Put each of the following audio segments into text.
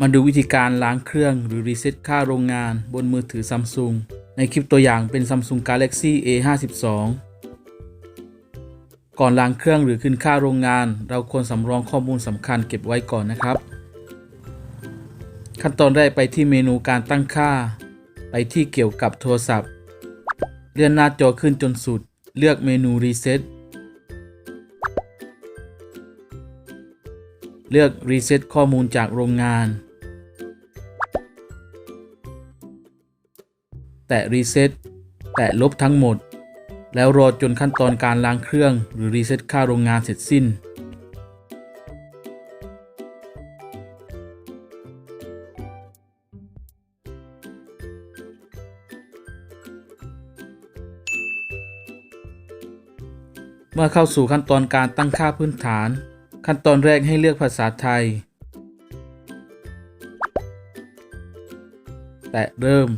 มาดูวิธีการล้างเครื่องหรือรีเซ็ตค่าโรงงานบนมือถือ Samsung ในคลิปตัวอย่างเป็น Samsung Galaxy A52 ก่อนล้างเครื่องหรือขึ้นค่าโรงงาน เราควรสำรองข้อมูลสำคัญเก็บไว้ก่อนนะครับ ขั้นตอนแรกไปที่เมนูการตั้งค่า ไปที่เกี่ยวกับโทรศัพท์ เลื่อนหน้าจอขึ้นจนสุด เลือกเมนูรีเซ็ต เลือกรีเซ็ตข้อมูลจากโรงงาน แตะรีเซ็ตแตะลบทั้งหมด แล้วรอจนขั้นตอนการล้างเครื่อง หรือรีเซ็ตค่าโรงงานเสร็จสิ้น เมื่อเข้าสู่ขั้นตอนการตั้งค่าพื้นฐาน ขั้นตอนแรกให้เลือกภาษาไทย แตะเริ่ม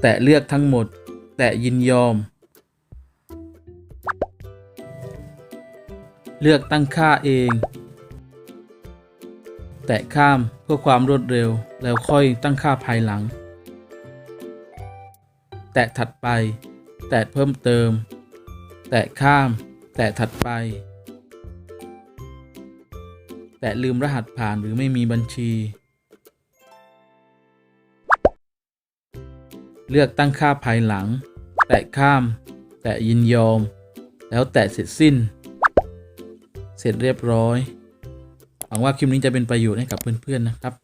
แตะเลือกทั้งหมด แตะยินยอม เลือกตั้งค่าเอง แตะข้ามเพื่อความรวดเร็วแล้วค่อยตั้งค่าภายหลัง แตะถัดไป แตะเพิ่มเติม แตะข้าม แตะถัดไป แตะลืมรหัสผ่านหรือไม่มีบัญชี เลือกตั้งค่าภายหลัง แตะข้าม แตะยินยอม แล้วแตะเสร็จสิ้น เสร็จเรียบร้อย หวังว่าคลิปนี้จะเป็นประโยชน์ให้กับเพื่อนๆนะครับ